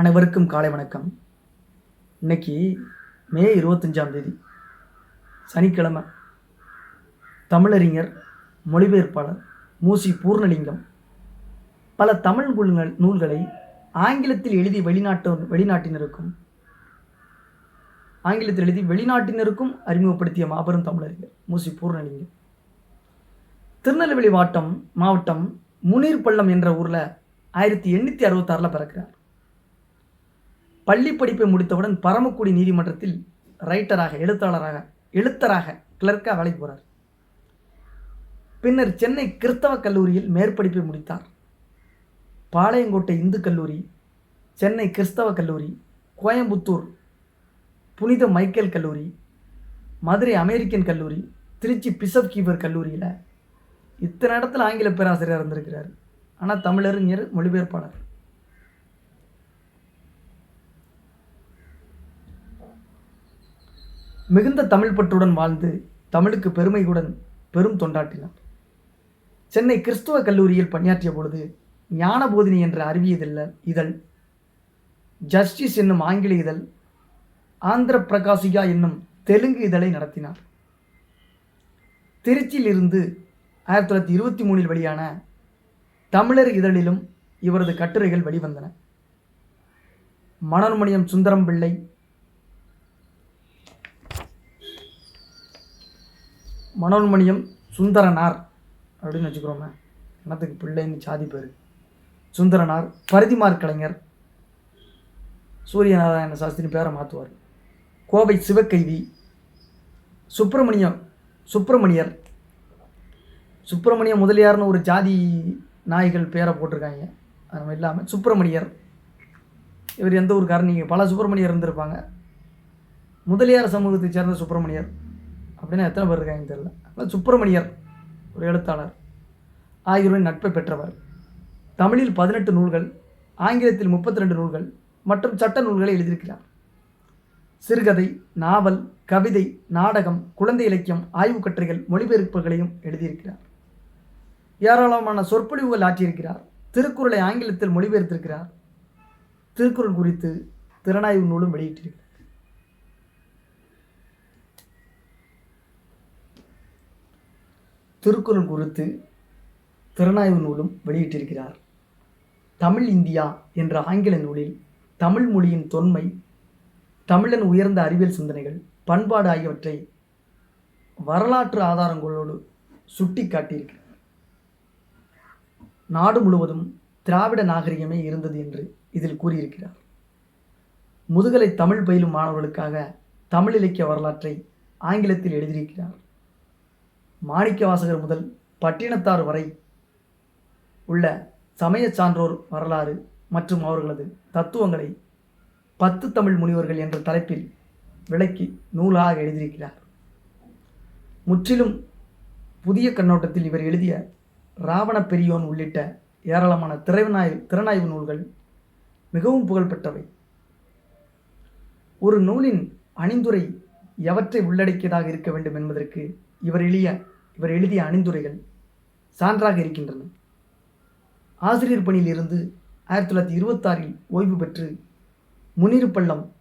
அனைவருக்கும் காலை வணக்கம். இன்னைக்கு மே இருபத்தஞ்சாம் தேதி சனிக்கிழமை. தமிழறிஞர் மொழிபெயர்ப்பாளர் மூசி பூர்ணலிங்கம் பல தமிழ் நூல்கள் நூல்களை ஆங்கிலத்தில் எழுதி வெளிநாட்டு வெளிநாட்டினருக்கும் ஆங்கிலத்தில் எழுதி வெளிநாட்டினருக்கும் அறிமுகப்படுத்திய மாபெரும் தமிழறிஞர் மூசி பூர்ணலிங்கம். திருநெல்வேலி வாட்டம் மாவட்டம் முனீர் பள்ளம் என்ற ஊரில் ஆயிரத்தி எண்ணூற்றி அறுபத்தாறில் பிறக்கிறார். பள்ளி படிப்பை முடித்தவுடன் பரமக்குடி நீதிமன்றத்தில் ரைட்டராக எழுத்தாளராக எழுத்தராக கிளர்க்காக வேலைக்கு போகிறார் பின்னர் சென்னை கிறிஸ்தவ கல்லூரியில் மேற்படிப்பை முடித்தார். பாளையங்கோட்டை இந்து கல்லூரி சென்னை கிறிஸ்தவ கல்லூரி கோயம்புத்தூர் புனித மைக்கேல் கல்லூரி மதுரை அமெரிக்கன் கல்லூரி திருச்சி பிசப் கீபர் கல்லூரியில் இத்தனை இடத்துல ஆங்கில பேராசிரியர் இருந்திருக்கிறார். ஆனால் தமிழறிஞர் மொழிபெயர்ப்பாளர். மிகுந்த தமிழ் பற்றுடன் வாழ்ந்து தமிழுக்கு பெருமையுடன் பெரும் தொண்டாற்றினார் சென்னை கிறிஸ்துவ கல்லூரியில் பணியாற்றிய பொழுது ஞானபோதினி என்ற அறிவியதல்ல இதழ் ஜஸ்டிஸ் என்னும் ஆங்கில இதழ் ஆந்திர பிரகாசிகா என்னும் தெலுங்கு இதழை நடத்தினார். திருச்சியில் இருந்து ஆயிரத்தி தொள்ளாயிரத்தி இருபத்தி மூணில் வெளியான தமிழர் இதழிலும் இவரது கட்டுரைகள் வெளிவந்தன. மனோன்மணியம் சுந்தரம் பிள்ளை மனோன்மணியம் சுந்தரனார் அப்படின்னு வச்சுக்கிறோமே. என்னத்துக்கு பிள்ளைன்னு சாதி பேர். சுந்தரனார் பரிதிமார் கலைஞர் சூரியநாராயண சாஸ்திரி பேரை மாற்றுவார் கோவை சிவக்கைதி சுப்பிரமணியம் சுப்பிரமணியர். சுப்பிரமணிய முதலியார்னு ஒரு ஜாதி நாய்கள் பேரை போட்டிருக்காங்க. அது நம்ம இல்லாமல் சுப்பிரமணியர். இவர் எந்த ஊருக்காரர் நீங்கள் பல சுப்பிரமணியர் இருந்திருப்பாங்க. முதலியார் சமூகத்தை சேர்ந்த சுப்பிரமணியர். அப்படின்னா எத்தனை பேர் இருக்காங்கன்னு தெரியல. ஆனால் சுப்பிரமணியர் ஒரு எழுத்தாளர். ஆகியோரின் நட்பை பெற்றவர். தமிழில் பதினெட்டு நூல்கள் ஆங்கிலத்தில் முப்பத்தி ரெண்டு நூல்கள் மற்றும் சட்ட நூல்களை எழுதியிருக்கிறார். சிறுகதை நாவல் கவிதை நாடகம் குழந்தை இலக்கியம் ஆய்வுக் கட்டுரைகள் மொழிபெயர்ப்புகளையும் எழுதியிருக்கிறார். ஏராளமான சொற்பொழிவுகள் ஆற்றியிருக்கிறார். திருக்குறளை ஆங்கிலத்தில் மொழிபெயர்த்திருக்கிறார். திருக்குறள் குறித்து திறனாய்வு நூலும் வெளியிட்டிருக்கிறார். திருக்குறள் குறித்து திறனாய்வு நூலும் வெளியிட்டிருக்கிறார். தமிழ் இந்தியா என்ற ஆங்கில நூலில் தமிழ் மொழியின் தொன்மை தமிழன் உயர்ந்த அறிவியல் சிந்தனைகள் பண்பாடு ஆகியவற்றை வரலாற்று ஆதாரங்களோடு சுட்டி காட்டியிருக்கிறார் நாடு முழுவதும் திராவிட நாகரிகமே இருந்தது என்று இதில் கூறியிருக்கிறார். முதுகலை தமிழ் பயிலும் மாணவர்களுக்காக தமிழ் இலக்கிய வரலாற்றை ஆங்கிலத்தில் எழுதியிருக்கிறார். மாணிக்க வாசகர் முதல் பட்டினத்தார் வரை உள்ள சமய சான்றோர் வரலாறு மற்றும் அவர்களது தத்துவங்களை பத்து தமிழ் முனிவர்கள் என்ற தலைப்பில் விளக்கி நூலாக எழுதியிருக்கிறார். முற்றிலும் புதிய கண்ணோட்டத்தில் இவர் எழுதிய ராவண பெரியோன் உள்ளிட்ட ஏராளமான திறனாய்வு திறனாய்வு நூல்கள் மிகவும் புகழ்பெற்றவை. ஒரு நூலின் அணிந்துரை எவற்றை உள்ளடக்கியதாக இருக்க வேண்டும் என்பதற்கு இவர் எளிய இவர் எழுதிய அணிந்துரைகள் சான்றாக இருக்கின்றன. ஆசிரியர் பணியில் இருந்து ஆயிரத்தி தொள்ளாயிரத்தி இருபத்தாறில் ஓய்வு பெற்று முன்னிருப்பள்ளம் பள்ளம்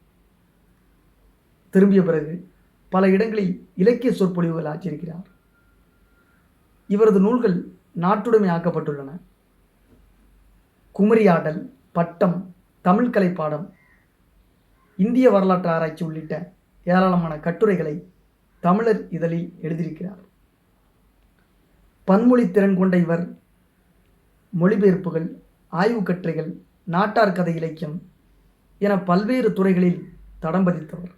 திரும்பிய பிறகு பல இடங்களில் இலக்கிய சொற்பொழிவுகள் ஆற்றியிருக்கிறார். இவரது நூல்கள் நாட்டுடைமை ஆக்கப்பட்டுள்ளன. குமரியாடல் பட்டம் தமிழ் கலை பாடம் இந்திய வரலாற்று ஆராய்ச்சி உள்ளிட்ட ஏராளமான கட்டுரைகளை தமிழர் இதழில் எழுதியிருக்கிறார். பன்மொழி திறன் கொண்ட இவர் மொழிபெயர்ப்புகள் ஆய்வுக் கட்டுரைகள் நாட்டார் கதை இலக்கியம் என பல்வேறு துறைகளில் தடம் பதித்தவர்.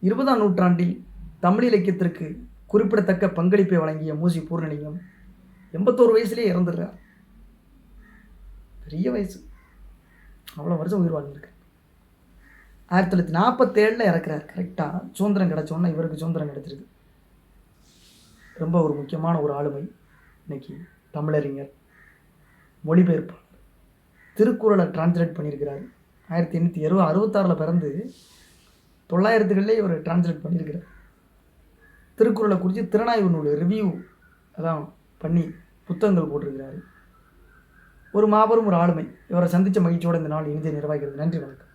இருபதாம் நூற்றாண்டில் தமிழ் இலக்கியத்திற்கு குறிப்பிடத்தக்க பங்களிப்பை வழங்கிய மூசி பூர்ணலிங்கம் எண்பத்தோரு வயசுலேயே இறந்துடுறார். பெரிய வயசு. அவ்வளோ வருஷம் உயிர் வாழ்ந்துருக்கு ஆயிரத்தி தொள்ளாயிரத்தி நாற்பத்தேழில் இறக்குறாரு. கரெக்டாக சுதந்திரம் கிடச்சோன்னா இவருக்கு சுதந்திரம் கிடச்சிருக்கு. ரொம்ப ஒரு முக்கியமான ஒரு ஆளுமை இன்னைக்கு தமிழறிஞர் மொழிபெயர்ப்பாளர். திருக்குறளை டிரான்ஸ்லேட் பண்ணியிருக்கிறார். ஆயிரத்தி எண்ணூற்றி இருபது அறுபத்தாறில் பிறந்து தொள்ளாயிரத்துகளிலே இவர் டிரான்ஸ்லேட் பண்ணியிருக்கிறார். திருக்குறளை குறித்து திறனாய்வு நூல் ரிவ்யூ அதான் பண்ணி புத்தகங்கள் போட்டிருக்கிறாரு. ஒரு மாபெரும் ஒரு ஆளுமை. இவரை சந்தித்த மகிழ்ச்சியோடு இந்த நாள் இனிதே நிர்வாகிக்கிறது நன்றி வணக்கம்.